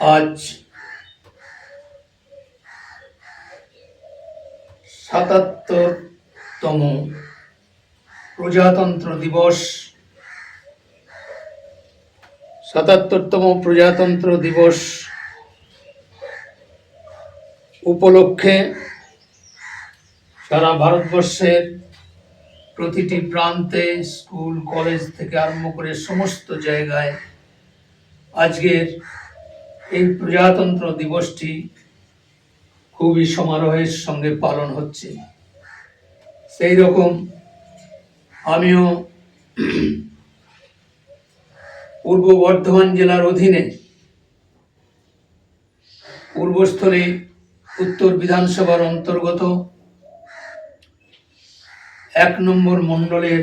আজ সাতাত্তরতম প্রজাতন্ত্র দিবস। সাতাত্তরতম প্রজাতন্ত্র দিবস উপলক্ষে সারা ভারতবর্ষের প্রতিটি প্রান্তে, স্কুল, কলেজ থেকে আরম্ভ করে সমস্ত জায়গায় আজকের এই প্রজাতন্ত্র দিবসটি খুবই সমারোহের সঙ্গে পালন হচ্ছে। সেই রকম আমিও পূর্ব বর্ধমান জেলার অধীনে পূর্বস্থলে উত্তর বিধানসভার অন্তর্গত এক নম্বর মণ্ডলের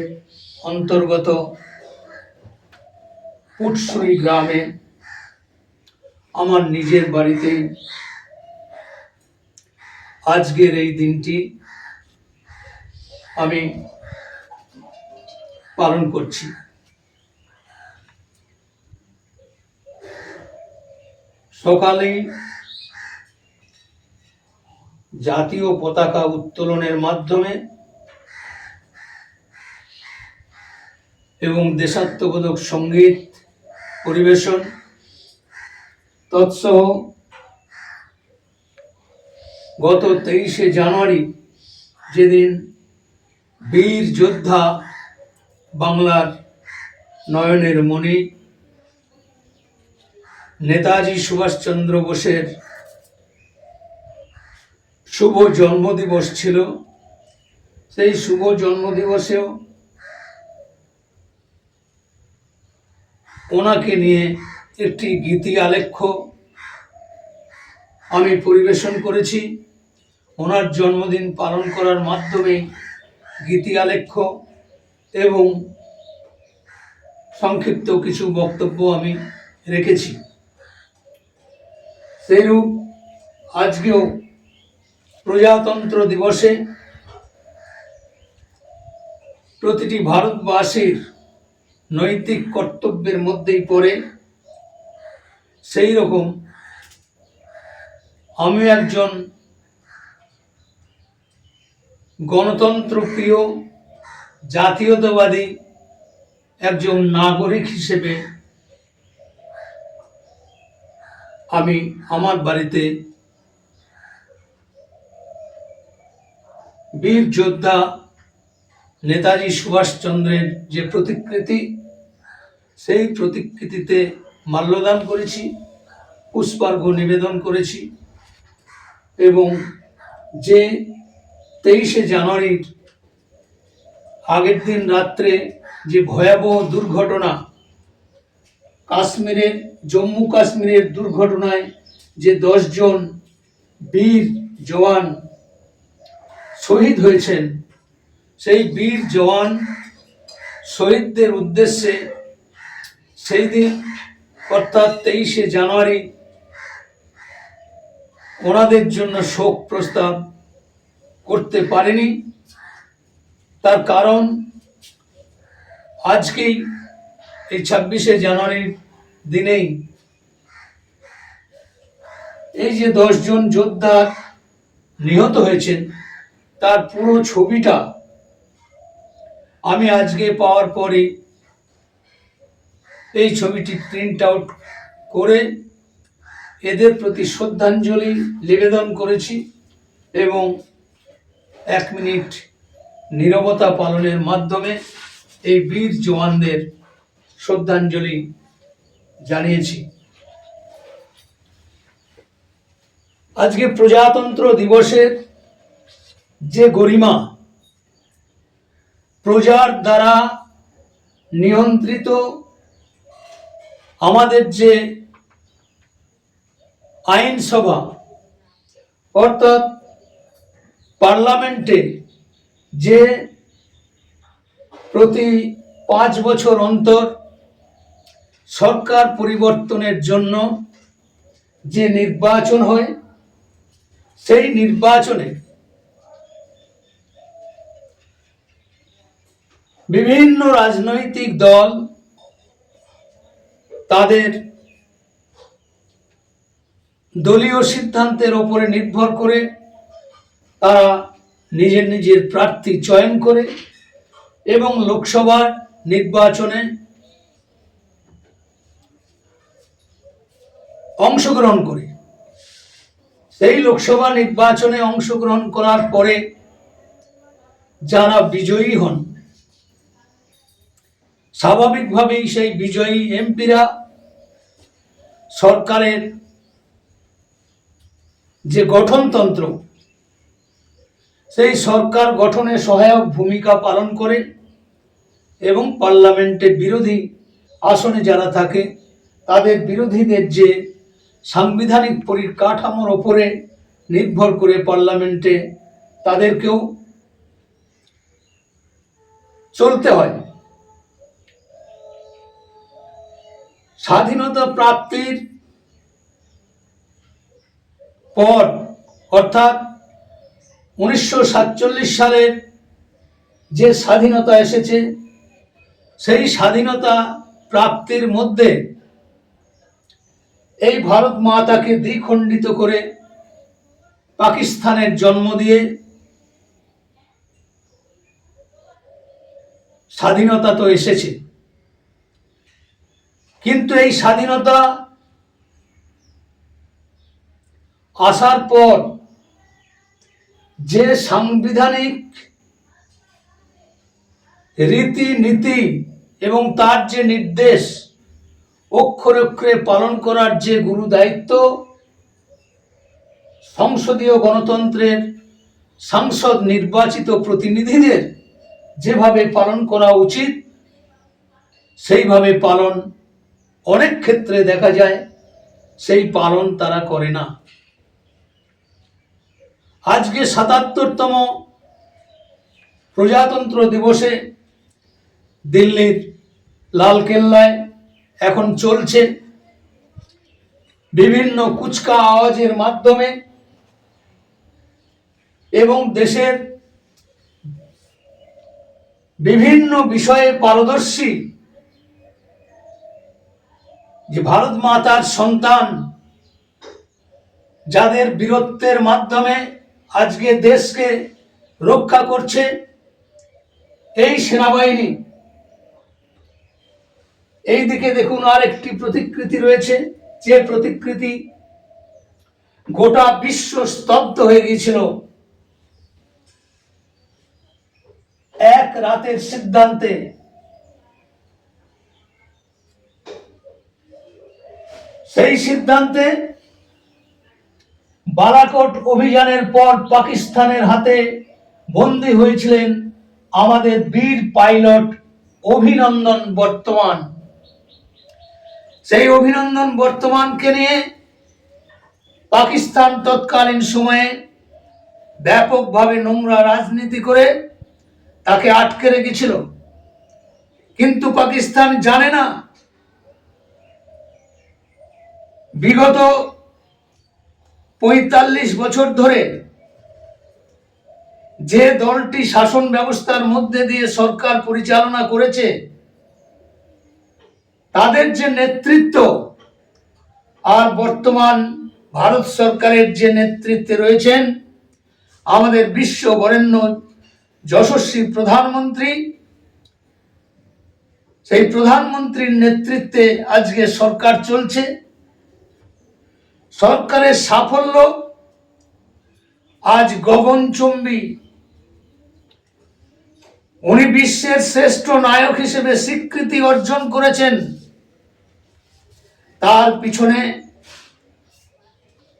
অন্তর্গত পুটসুই গ্রামে আমার নিজের বাড়িতে। আজকের এই দিনটি আমি পালন করছি। সকালেই জাতীয় পতাকা উত্তোলনের মাধ্যমে এবং দেশাত্মবোধক সংগীত পরিবেশন তৎসহ গত তেইশে জানুয়ারি যেদিন বীর যোদ্ধা বাংলার নয়নের মণি নেতাজি সুভাষচন্দ্র বোসের শুভ জন্মদিবস ছিল, সেই শুভ জন্মদিবসেও ওনাকে নিয়ে একটি গীতি আলেখ্য আমি পরিবেশন করেছি। ওনার জন্মদিন পালন করার মাধ্যমে গীতি আলেখ্য এবং সংক্ষিপ্ত কিছু বক্তব্য আমি রেখেছি। সেইরূপ আজকেও প্রজাতন্ত্র দিবসে প্রতিটি ভারতবাসীর নৈতিক কর্তব্যের মধ্যেই পড়ে সেই রকম আমি একজন গণতন্ত্র প্রিয় জাতীয়তাবাদী একজন নাগরিক হিসেবে আমি আমার বাড়িতে বীর যোদ্ধা নেতাজি সুভাষচন্দ্রের যে প্রতিকৃতি, সেই প্রতিকৃতিতে মাল্যদান করেছি পুষ্পার্ঘ্য নিবেদন করেছি এবং যে তেইশে জানুয়ারির আগের দিন রাত্রে যে ভয়াবহ দুর্ঘটনা, কাশ্মীরের, জম্মু কাশ্মীরের দুর্ঘটনায় যে দশজন বীর জওয়ান শহীদ হয়েছেন, সেই বীর জওয়ান শহীদদের উদ্দেশ্যে সেই দিন অর্থাৎ তেইশে জানুয়ারি, ওনাদের জন্য শোক প্রস্তাব করতে পারেনি। তার কারণ, আজকেই এই ছাব্বিশে জানুয়ারির দিনেই এই যে দশজন যোদ্ধা নিহত হয়েছেন, তার পুরো ছবিটা আমি আজকে পাওয়ার পরে এই ছবিটি প্রিন্ট আউট করে এদের প্রতি শ্রদ্ধাঞ্জলি নিবেদন করেছি এবং এক মিনিট নীরবতা পালনের মাধ্যমে এই বীর জওয়ানদের শ্রদ্ধাঞ্জলি জানিয়েছি। আজকে প্রজাতন্ত্র দিবসের যে গরিমা, প্রজার দ্বারা নিয়ন্ত্রিত আমাদের যে আইনসভা, অর্থাৎ পার্লামেন্টে যে প্রতি পাঁচ বছর অন্তর সরকার পরিবর্তনের জন্য যে নির্বাচন হয়, সেই নির্বাচনে বিভিন্ন রাজনৈতিক দল তাদের দলীয় সিদ্ধান্তের ওপরে নির্ভর করে তারা নিজের নিজের প্রার্থী চয়ন করে এবং লোকসভার নির্বাচনে অংশগ্রহণ করে। সেই লোকসভা নির্বাচনে অংশগ্রহণ করার পরে যারা বিজয়ী হন স্বাভাবিকভাবেই সেই বিজয়ী এমপিরা সরকারের যে গঠনতন্ত্র, সেই সরকার গঠনে সহায়ক ভূমিকা পালন করে এবং পার্লামেন্টে বিরোধী আসনে যারা থাকে, তাদের বিরোধীদের যে সাংবিধানিক পরিকাঠামোর ওপরে নির্ভর করে পার্লামেন্টে তাদেরকেও চলতে হয়। স্বাধীনতা প্রাপ্তির পর, অর্থাৎ উনিশশো সাতচল্লিশ সালের যে স্বাধীনতা এসেছে, সেই স্বাধীনতা প্রাপ্তির মধ্যে এই ভারত মাতাকে দ্বিখণ্ডিত করে পাকিস্তানের জন্ম দিয়ে স্বাধীনতা তো এসেছে। কিন্তু এই স্বাধীনতা আসার পর যে সাংবিধানিক রীতি নীতি এবং তার যে নির্দেশ অক্ষরে অক্ষরে পালন করার যে গুরু দায়িত্ব সংসদীয় গণতন্ত্রের সাংসদ নির্বাচিত প্রতিনিধিদের যেভাবে পালন করা উচিত, সেইভাবে পালন অনেক ক্ষেত্রে দেখা যায় সেই পালন তারা করে না। আজকে সাতাত্তরতম প্রজাতন্ত্র দিবসে দিল্লির লালকেল্লায় এখন চলছে বিভিন্ন কুচকা আওয়াজের মাধ্যমে এবং দেশের বিভিন্ন বিষয়ে পারদর্শী যে ভারত মাতার সন্তান, যাদের বীরত্বের মাধ্যমে আজকে দেশকে রক্ষা করছে, এই সেনাবাহিনী। এই দিকে দেখুন আর একটি প্রতিকৃতি রয়েছে, যে প্রতিকৃতি গোটা বিশ্ব স্তব্ধ হয়ে গিয়েছিল। এক রাতের সিদ্ধান্তে সেই সিদ্ধান্তে বালাকোট অভিযানের পর পাকিস্তানের হাতে বন্দী হয়েছিলেন আমাদের বীর পাইলট অভিনন্দন বর্তমান। সেই অভিনন্দন বর্তমানকে নিয়ে পাকিস্তান তৎকালীন সময়ে ব্যাপকভাবে নোংরা রাজনীতি করে তাকে আটকে রেখেছিল। কিন্তু পাকিস্তান জানে না বিগত পঁয়তাল্লিশ বছর ধরে যে দলটি শাসন ব্যবস্থার মধ্যে দিয়ে সরকার পরিচালনা করেছে, তাদের যে নেতৃত্ব আর বর্তমান ভারত সরকারের যে নেতৃত্বে রয়েছেন আমাদের বিশ্ব বরেণ্য যশস্বী প্রধানমন্ত্রী, সেই প্রধানমন্ত্রীর নেতৃত্বে আজকে সরকার চলছে। সরকারের সাফল্য আজ গগনচুম্বী। উনি বিশ্বের শ্রেষ্ঠ নায়ক হিসেবে স্বীকৃতি অর্জন করেছেন। তার পিছনে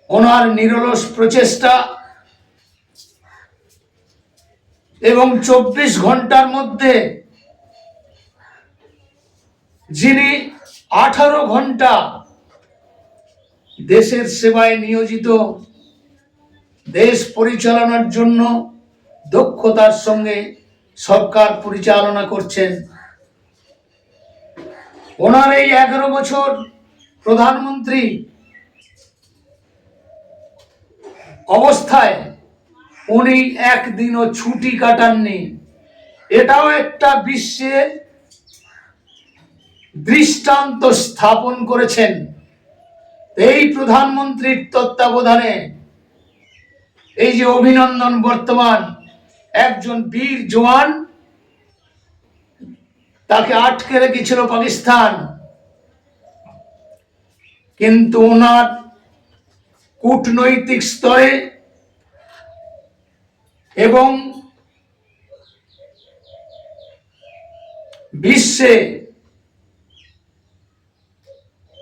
ওনার নিরলস প্রচেষ্টা এবং চব্বিশ ঘণ্টার মধ্যে যিনি আঠারো ঘণ্টা দেশের সেবায় নিয়োজিত, দেশ পরিচালনার জন্য দক্ষতার সঙ্গে সরকার পরিচালনা করছেন। ওনার এই এগারো বছর প্রধানমন্ত্রী অবস্থায় উনি একদিনও ছুটি কাটাননি। এটাও একটা বিশ্বের দৃষ্টান্ত স্থাপন করেছেন। এই প্রধানমন্ত্রীর তত্ত্বাবধানে এই যে অভিনন্দন বর্তমান, একজন বীর জওয়ান, তাকে আটকে রেখেছিল পাকিস্তান। কিন্তু ওনার কূটনৈতিক স্তরে এবং বিশ্বে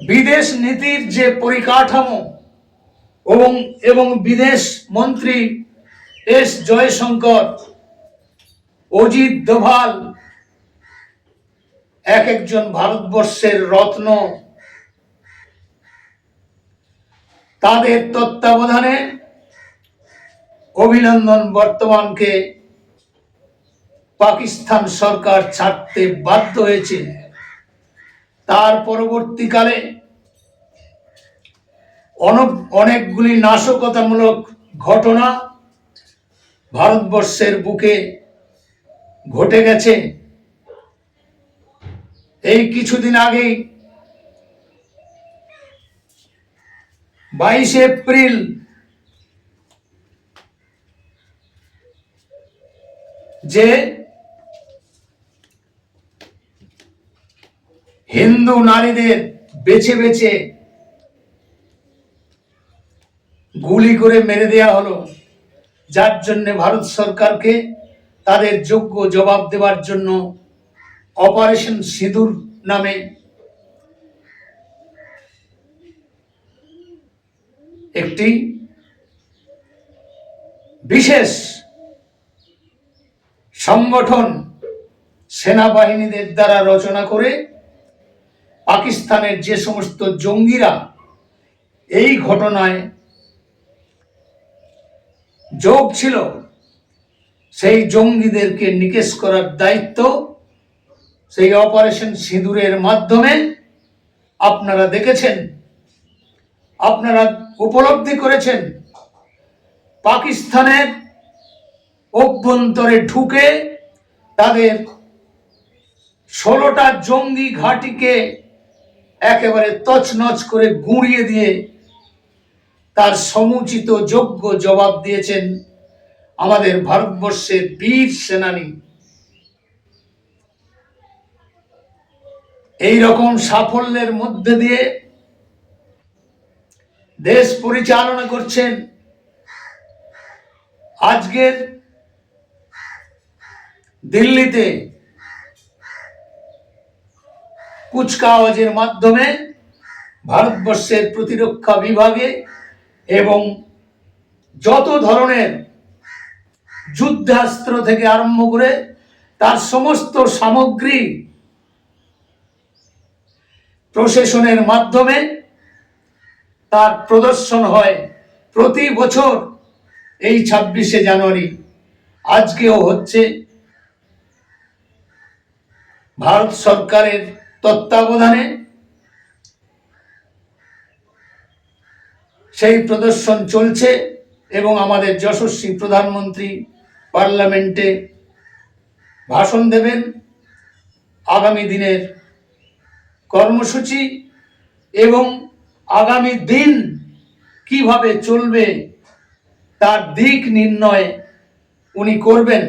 বিদেশ নীতির যে পরিকাঠামো এবং এবং বিদেশ মন্ত্রী এস জয়শঙ্কর, অজিত দোভাল, এক একজন ভারতবর্ষের রত্ন, তাদের তত্ত্বাবধানে অভিনন্দন বর্তমানকে পাকিস্তান সরকার ছাড়তে বাধ্য হয়েছে। তার পরবর্তীকালে অন- অনেকগুলি নাশকতামূলক ঘটনা ভারতবর্ষের বুকে ঘটে গেছে। এই কিছুদিন আগেই বাইশে এপ্রিল যে হিন্দু নারীদের বেছে বেছে গুলি করে মেরে দেয়া হলো। যার জন্য ভারত সরকারকে তাদের যোগ্য জবাব দেওয়ার জন্য অপারেশন সিঁদুর নামে একটি বিশেষ সংগঠন সেনাবাহিনীদের দ্বারা রচনা করে পাকিস্তানের যে সমস্ত জঙ্গিরা এই ঘটনায় যোগ ছিল, সেই জঙ্গিদেরকে নিকেশ করার দায়িত্ব, সেই অপারেশন সিঁদুরের মাধ্যমে আপনারা দেখেছেন, আপনারা উপলব্ধি করেছেন, পাকিস্তানের অভ্যন্তরে ঢুকে তাদের ষোলোটা জঙ্গি ঘাঁটিকে একেবারে তছনছ করে গুঁড়িয়ে দিয়ে তার সমুচিত যোগ্য জবাব দিয়েছেন আমাদের ভারতবর্ষের বীর সেনানী। এই রকম সাফল্যের মধ্যে দিয়ে দেশ পরিচালনা করছেন আজকের দিল্লিতে কুচকাওয়াজের মাধ্যমে ভারতবর্ষের প্রতিরক্ষা বিভাগে এবং যত ধরনের যুদ্ধাস্ত্র থেকে আরম্ভ করে তার সমস্ত সামগ্রী প্রশাসনের মাধ্যমে তার প্রদর্শন হয় প্রতি বছর এই ছাব্বিশে জানুয়ারি। আজকেও হচ্ছে ভারত সরকারের তত্ত্বাবধানে সেই প্রদর্শন চলছে এবং আমাদের যশস্বী প্রধানমন্ত্রী পার্লামেন্টে ভাষণ দেবেন। আগামী দিনের কর্মসূচি এবং আগামী দিন কীভাবে চলবে তার দিক নির্ণয় উনি করবেন।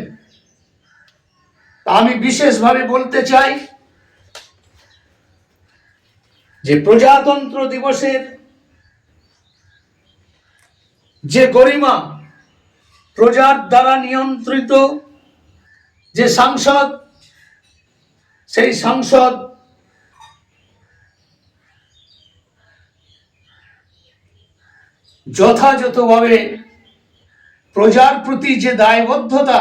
আমি বিশেষভাবে বলতে চাই যে প্রজাতন্ত্র দিবসের যে গরিমা প্রজার দ্বারা নিয়ন্ত্রিত যে সাংসদ, সেই সাংসদ যথাযথভাবে প্রজার প্রতি যে দায়বদ্ধতা,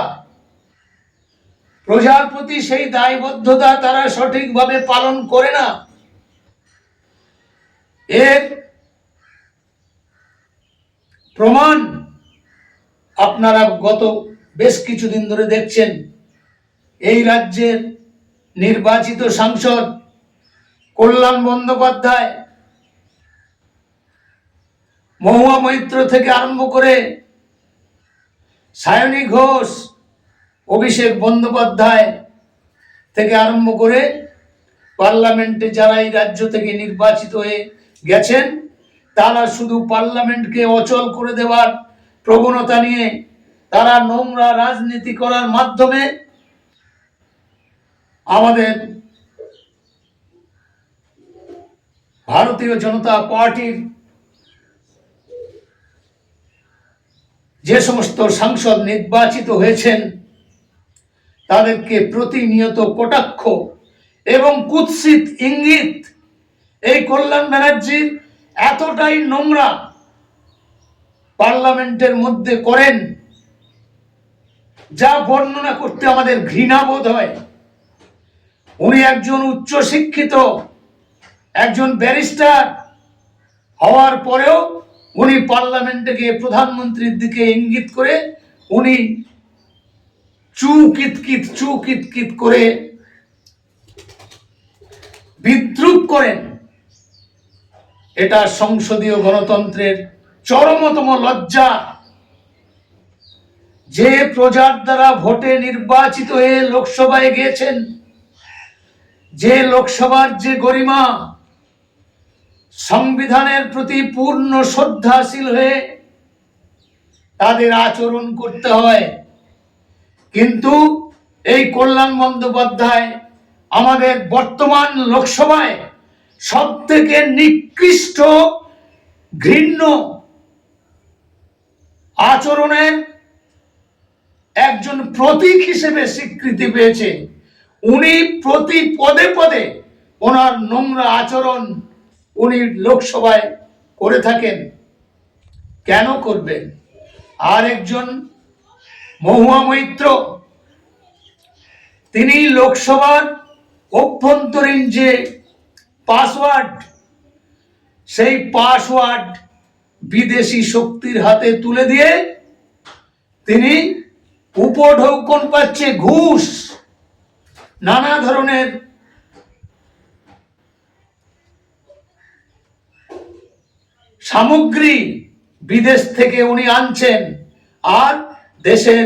প্রজার প্রতি সেই দায়বদ্ধতা তারা সঠিকভাবে পালন করে না। এর প্রমাণ আপনারা গত বেশ কিছুদিন ধরে দেখছেন। এই রাজ্যের নির্বাচিত সাংসদ কল্যাণ বন্দ্যোপাধ্যায় মহুয়া মৈত্র থেকে আরম্ভ করে সায়নী ঘোষ, অভিষেক বন্দ্যোপাধ্যায় থেকে আরম্ভ করে পার্লামেন্টে যারা এই রাজ্য থেকে নির্বাচিত হয়ে গেছেন, তারা শুধু পার্লামেন্টকে অচল করে দেওয়ার প্রবণতা নিয়ে তারা নোংরা রাজনীতি করার মাধ্যমে আমাদের ভারতীয় জনতা পার্টির যে সমস্ত সাংসদ নির্বাচিত হয়েছেন, তাদেরকে প্রতিনিয়ত কটাক্ষ এবং কুৎসিত ইঙ্গিত এই কল্যাণ ব্যানার্জির এতটাই নোংরা পার্লামেন্টের মধ্যে করেন, যা বর্ণনা করতে আমাদের ঘৃণাবোধ হয়। উনি একজন উচ্চ শিক্ষিত, একজন ব্যারিস্টার। হওয়ার পরেও উনি পার্লামেন্টে গিয়ে প্রধানমন্ত্রীর দিকে ইঙ্গিত করে উনি চু কিতকিত চু কিতকিত করে বিদ্রুপ করেন। এটা সংসদীয় গণতন্ত্রের চরমতম লজ্জা। যে প্রজার দ্বারা ভোটে নির্বাচিত হয়ে লোকসভায় গিয়েছেন, যে লোকসভার যে গরিমা, সংবিধানের প্রতি পূর্ণ শ্রদ্ধাশীল হয়ে তাদের আচরণ করতে হয়। কিন্তু এই কল্যাণ বন্দ্যোপাধ্যায় আমাদের বর্তমান লোকসভায় সব থেকে নিকৃষ্ট ঘৃণ্য আচরণের একজন প্রতীক হিসেবে স্বীকৃতি পেয়েছে। উনি প্রতি পদে পদে ওনার নোংরা আচরণ উনি লোকসভায় করে থাকেন। কেন করবেন? আর একজন মহুয়া মৈত্র, তিনি লোকসভার অভ্যন্তরীণ যে পাসওয়ার্ড। সেই পাসওয়ার্ড বিদেশি শক্তির হাতে তুলে দিয়ে তিনি উপঢৌকন পাচ্ছে ঘুষ। নানা ধরনের সামগ্রী বিদেশ থেকে উনি আনছেন। আর দেশের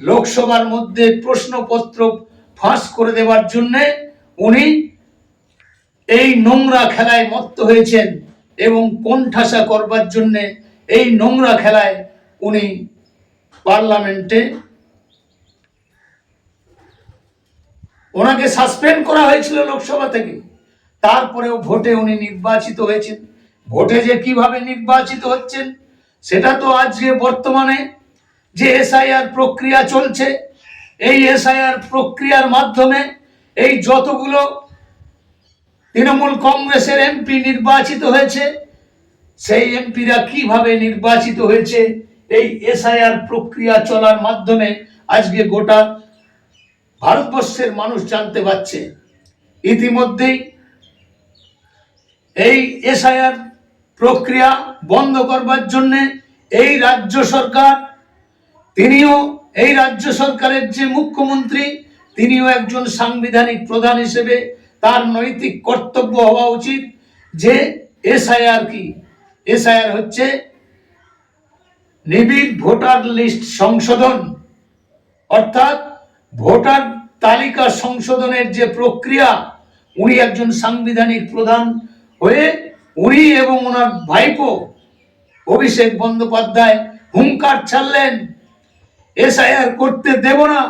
লোকসভার মধ্যে প্রশ্নপত্র ফাঁস করে দেওয়ার জন্যে উনি এই নোংরা খেলায় মত্ত হয়েছেন এবং কোণঠাসা করবার জন্যে এই নোংরা খেলায় উনি পার্লামেন্টে ওনাকে সাসপেন্ড করা হয়েছিল লোকসভা থেকে। তারপরেও ভোটে উনি নির্বাচিত হয়েছেন। ভোটে যে কীভাবে নির্বাচিত হচ্ছেন, সেটা তো আজকে বর্তমানে যে এসআইআর প্রক্রিয়া চলছে, এই এসআইআর প্রক্রিয়ার মাধ্যমে এই যতগুলো তৃণমূল কংগ্রেসের এমপি নির্বাচিত হয়েছে। সেই এমপিরা কীভাবে নির্বাচিত হয়েছে, এই এসআইআর প্রক্রিয়া চলার মাধ্যমে আজকে গোটা ভারতবর্ষের মানুষ জানতে পারছে। ইতিমধ্যেই এই এসআইআর প্রক্রিয়া বন্ধ করবার জন্য এই রাজ্য সরকার, তিনিও এই রাজ্য সরকারের যে মুখ্যমন্ত্রী, তিনিও একজন সাংবিধানিক প্রধান হিসেবে তার নৈতিক কর্তব্য হওয়া উচিত যে এসআইআর কি? এসআইআর হচ্ছে নিবিড় ভোটার লিস্ট সংশোধন। অর্থাৎ ভোটার তালিকা সংশোধনের যে প্রক্রিয়া, উনি একজন সাংবিধানিক প্রধান হয়ে উনি এবং ওনার ভাইপো অভিষেক বন্দ্যোপাধ্যায় হুঙ্কার ছাড়লেন, এসআইআর করতে দেব না।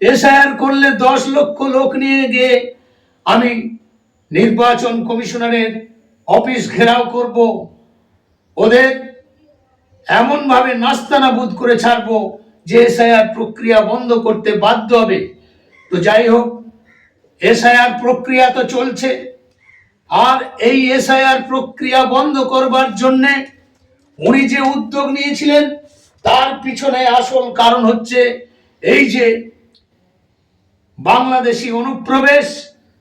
এসআইআর করলে দশ লক্ষ লোক নিয়ে গিয়ে আমি নির্বাচন কমিশনারের অফিস ঘেরাও করব। ওদের এমনভাবে নাস্তানাবুদ করে ছাড়বো যে এসআইআর প্রক্রিয়া বন্ধ করতে বাধ্য হবে। তো যাই হোক, এসআইআর প্রক্রিয়া তো চলছে। আর এই এসআইআর প্রক্রিয়া বন্ধ করবার জন্যে উনি যে উদ্যোগ নিয়েছিলেন, তার পিছনে আসল কারণ হচ্ছে এই যে বাংলাদেশি অনুপ্রবেশ,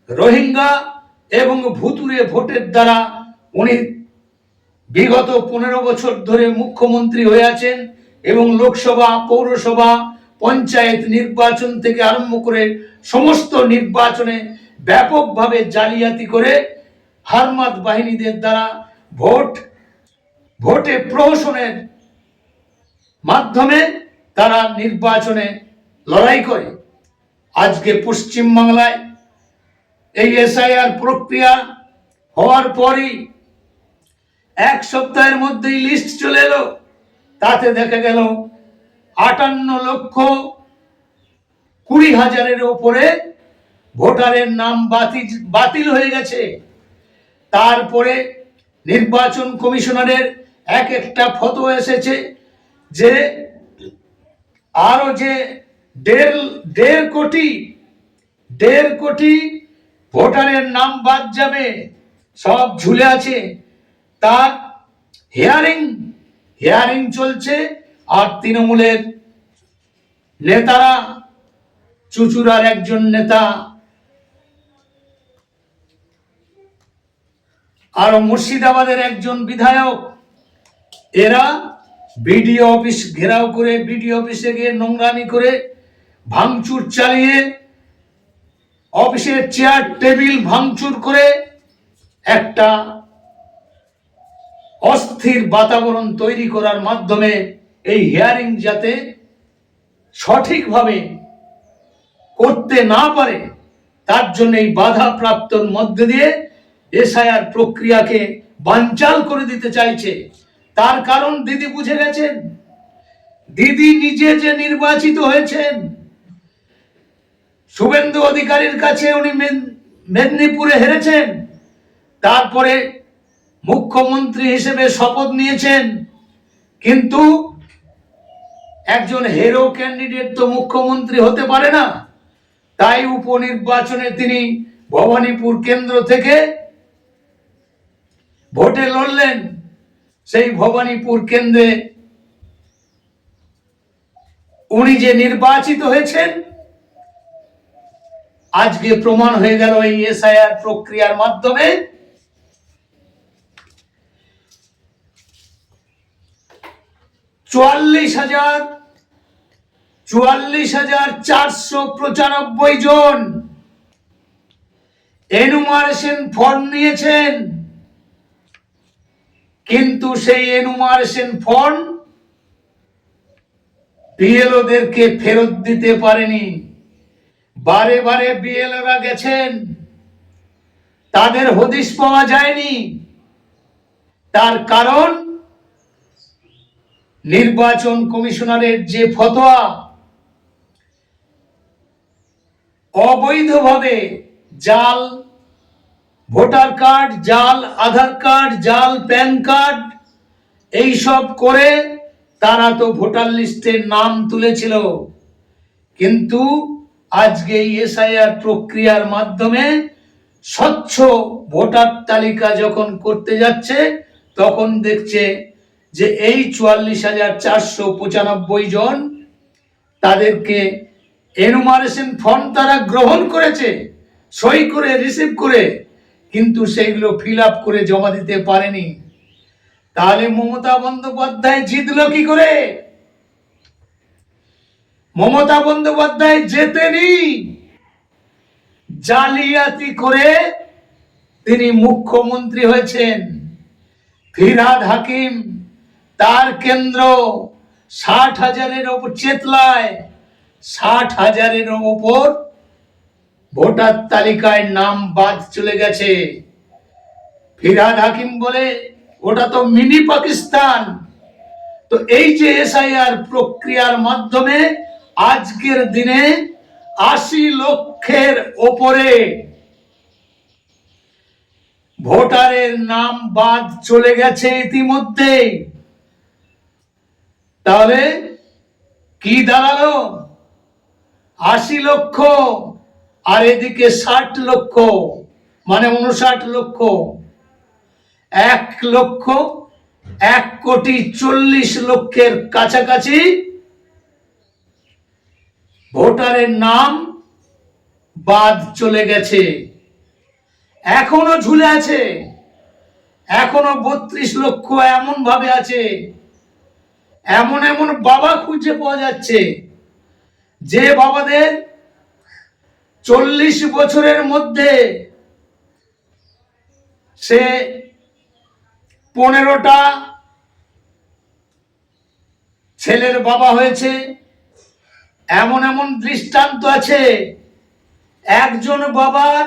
রোহিঙ্গা এবং ভুতুরে ভোটের দ্বারা উনি বিগত পনেরো বছর ধরে মুখ্যমন্ত্রী হয়ে আছেন এবং লোকসভা, পৌরসভা, পঞ্চায়েত নির্বাচন থেকে আরম্ভ করে সমস্ত নির্বাচনে ব্যাপকভাবে জালিয়াতি করে হারমাত বাহিনীদের দ্বারা ভোট, ভোটে প্রহসনের মাধ্যমে তারা নির্বাচনে লড়াই করে। আজকে পশ্চিম বাংলায় এই এসআইআর প্রক্রিয়া হওয়ার পরই এক সপ্তাহের মধ্যেই লিস্ট চলে এলো। তাতে দেখা গেল আটান্ন লক্ষ কুড়ি হাজারের ওপরে ভোটারের নাম বাতিল বাতিল হয়ে গেছে। তারপরে নির্বাচন কমিশনারের এক একটা ফটো এসেছে যে আরও যে দেড় দেড় কোটি দেড় কোটি ভোটারের নাম বাদ যাবে, সব ঝুলে আছে। তার হিয়ারিং হিয়ারিং চলছে, আর তৃণমূলের নেতারা, চুচুড়ার একজন নেতা, আর মুর্শিদাবাদের একজন বিধায়ক, এরা বিডিও অফিস ঘেরাও করে, বিডিও অফিসে গিয়ে নোংরামি করে ভাঙচুর চালিয়ে অফিসের চেয়ার, টেবিল ভাঙচুর করে একটা অস্থির বাতাবরণ তৈরি করার মাধ্যমে এই হিয়ারিং যাতে সঠিকভাবে করতে না পারে, তার জন্য এই বাধা প্রাপ্তর মধ্যে দিয়ে এসআইআর প্রক্রিয়াকে বানচাল করে দিতে চাইছে। তার কারণ দিদি বুঝে গেছেন। দিদি নিজে যে নির্বাচিত হয়েছেন শুভেন্দু অধিকারীর কাছে উনি মেদ- মেদিনীপুরে হেরেছেন। তারপরে মুখ্যমন্ত্রী হিসেবে শপথ নিয়েছেন। কিন্তু একজন হেরো ক্যান্ডিডেট তো মুখ্যমন্ত্রী হতে পারে না। তাই উপনির্বাচনে তিনি ভবানীপুর কেন্দ্র থেকে ভোটে লড়লেন। সেই ভবানীপুর কেন্দ্রে উনি যে নির্বাচিত হয়েছেন আজকে প্রমাণ হয়ে গেল এই এসআইআর প্রক্রিয়ার মাধ্যমে। চুয়াল্লিশ হাজার চুয়াল্লিশ হাজার চারশো পঁচানব্বই জন এনুমারেশন ফর্ম নিয়েছেন। কিন্তু সেই এনুমারেশন ফর্ম বিএলওদেরকে ফেরত দিতে পারেনি। বারে বারে বিএলওরা গেছেন। তাদের হদিশ পাওয়া যায়নি। তার কারণ, নির্বাচন কমিশনারের যে ফতোয়া, অবৈধভাবে জাল, ভোটার কার্ড, জাল, আধার কার্ড, জাল, প্যান কার্ড, এই সব করে তারা তো ভোটার লিস্টের নাম তুলেছিল। কিন্তু আজকে এসআইআর প্রক্রিয়ার মাধ্যমে স্বচ্ছ ভোটার তালিকা যখন করতে যাচ্ছে, তখন দেখছে যে এই চুয়াল্লিশ হাজার চারশো পঁচানব্বই জন তাদেরকে এনুমারেশন ফর্ম তারা গ্রহণ করেছে, সই করে রিসিভ করে, কিন্তু সেইগুলো ফিল আপ করে জমা দিতে পারেনি। তাহলে মমতা বন্দ্যোপাধ্যায় জিতল কি করে? মমতা বন্দ্যোপাধ্যায় জেতেনি জালিয়াতি করে তিনি মুখ্যমন্ত্রী হয়েছেন। ফিরহাদ হাকিম, তার কেন্দ্র ষাট হাজারের ওপর, চেতলায় ষাট হাজারের ওপর ভোটার তালিকায় নাম বাদ চলে গেছে। ফিরাদ হাকিম বলে, ওটা তো মিনি পাকিস্তান। তো এই যে এসআইআর প্রক্রিয়ার মাধ্যমে আজকের দিনে আশি লক্ষের ওপরে ভোটারের নাম বাদ চলে গেছে ইতিমধ্যে। তাহলে কি দাঁড়াল? আশি লক্ষ আর এদিকে ষাট লক্ষ মানে উনষাট লক্ষ। এক লক্ষ, এক কোটি চল্লিশ লক্ষের কাছাকাছি ভোটারের নাম বাদ চলে গেছে। এখনও ঝুলে আছে। এখনও বত্রিশ লক্ষ এমন ভাবে আছে। এমন এমন বাবা খুঁজে পাওয়া যাচ্ছে। যে বাবাদের চল্লিশ বছরের মধ্যে সে পনেরোটা ছেলের বাবা হয়েছে। এমন এমন দৃষ্টান্ত আছে। একজন বাবার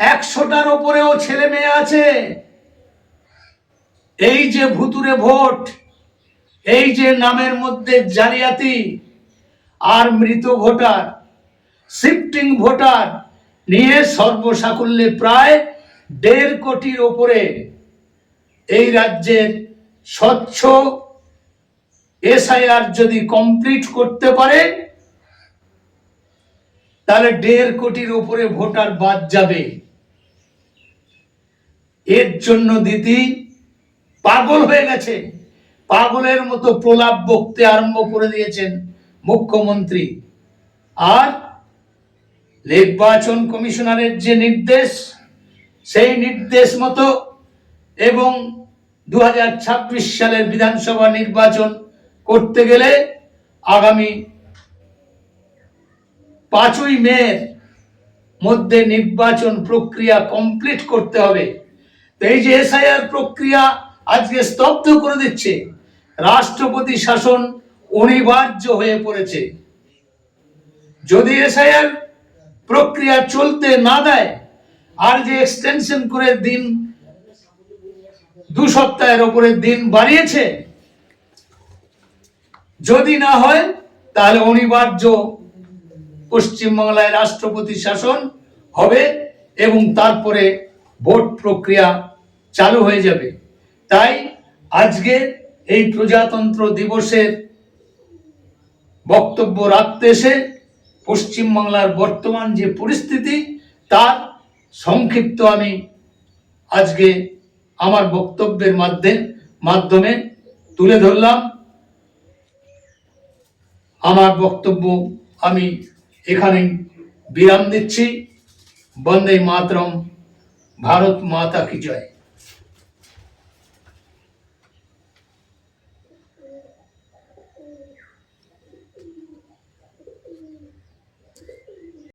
একশোটার ওপরেও ছেলে মেয়ে আছে। এই যে ভুতুরে ভোট, এই যে নামের মধ্যে জালিয়াতি, আর মৃত ভোটার, শিফটিং ভোটার নিয়ে সর্বসাকুল্যে প্রায় দেড় কোটির ওপরে এই রাজ্যের স্বচ্ছ এসআইআর যদি কমপ্লিট করতে পারে, তাহলে দেড় কোটির উপরে ভোটার বাদ যাবে। এর জন্য দিদি পাগল হয়ে গেছে। পাগলের মতো প্রলাপ বকতে আরম্ভ করে দিয়েছেন মুখ্যমন্ত্রী। আর নির্বাচন কমিশনারের যে নির্দেশ, সেই নির্দেশ মতো এবং দু হাজার ছাব্বিশ সালের বিধানসভা নির্বাচন করতে গেলে আগামী পাঁচই মের মধ্যে নির্বাচন প্রক্রিয়া কমপ্লিট করতে হবে। তো এই যে এসআইআর প্রক্রিয়া আজকে স্তব্ধ করে দিচ্ছে। রাষ্ট্রপতি শাসন অনিবার্য হয়ে পড়েছে। যদি এসআইআর প্রক্রিয়া চলতে না দেয়, আর যে এক্সটেনশন করে দিন, দু সপ্তাহের ওপরে দিন বাড়িয়েছে যদি না হয়, তাহলে অনিবার্য পশ্চিমবাংলায় রাষ্ট্রপতি শাসন হবে এবং তারপরে ভোট প্রক্রিয়া চালু হয়ে যাবে। তাই আজকে এই প্রজাতন্ত্র দিবসের বক্তব্য রাখতে এসে পশ্চিমবাংলার বর্তমান যে পরিস্থিতি, তার সংক্ষিপ্ত আমি আজকে আমার বক্তব্যের মাধ্যমে মাধ্যমে তুলে ধরলাম। আমার বক্তব্য আমি এখানে বিরাম দিচ্ছি। বন্দে মাতরম। ভারত মাতা কি জয়।